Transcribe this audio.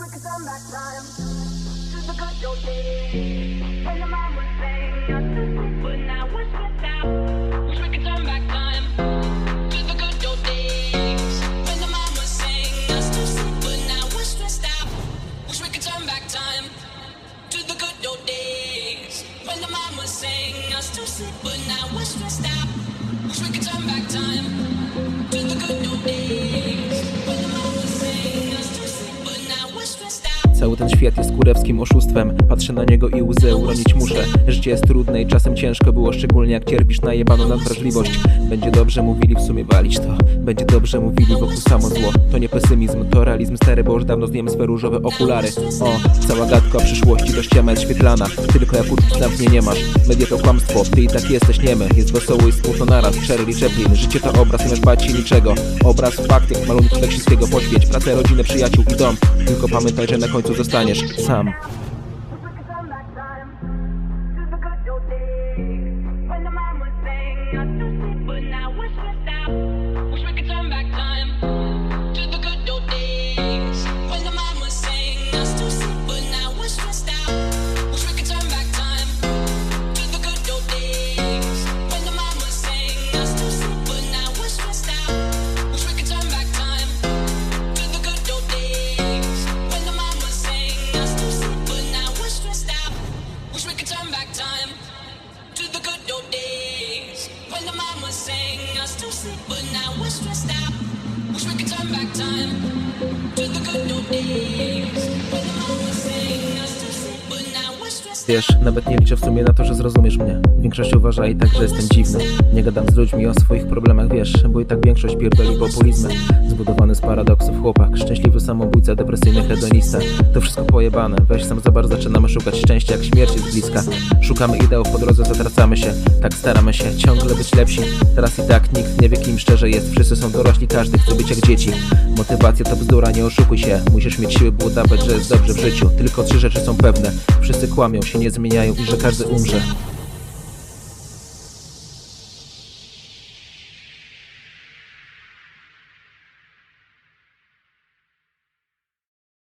we could turn back time. To the good old days. When the mom was saying not to sleep, but now. We're stressed out. Wish we could turn back time. To the good old days. When the mom was saying us to sleep, but now. We're stressed out. Wish we could turn back time Cały ten świat jest kurewskim oszustwem. Patrzę na niego i łzę uronić muszę. Życie jest trudne i czasem ciężko było Szczególnie jak cierpisz na jebaną nadwrażliwość. Będzie dobrze mówili, w sumie walić to. Będzie dobrze mówili, wokół samo zło. To nie pesymizm, to realizm stary Bo już dawno zdjąłem swe różowe okulary. O, cała gadka o przyszłości to ściema jest świetlana. Tylko jak uczuć na mnie nie masz. Media to kłamstwo, ty i tak jesteś niemy. Jest wesoło i smutno naraz, Charlie Chaplin Życie to obraz, nie masz bać się niczego. Obraz, fakt, jak malunku Leksińskiego Poświęć pracę, rodzinę, przyjaciół i dom. Tylko pamiętaj, że na końcu zostaniesz sam Turn back time to the good old days. When the mom was saying us to sleep, but now we're stressed out. Wish we could turn back time Wiesz, nawet nie liczę w sumie na to, że zrozumiesz mnie. Większość uważa i tak, że jestem dziwny. Nie gadam z ludźmi o swoich problemach, wiesz Bo i tak większość pierdoli populizmem. Zbudowany z paradoksów chłopak Szczęśliwy samobójca, depresyjny hedonista. To wszystko pojebane, weź sam za bardzo zaczynamy szukać szczęścia Jak śmierć jest bliska. Szukamy ideałów po drodze, zatracamy się. Tak staramy się ciągle być lepsi. Teraz i tak nikt nie wie kim szczerze jest. Wszyscy są dorośli, każdy chce być jak dzieci. Motywacja to bzdura, nie oszukuj się. Musisz mieć siły, by udawać, że jest dobrze w życiu. Tylko trzy rzeczy są pewne. Wszyscy kłamią, się nie zmieniają i że każdy umrze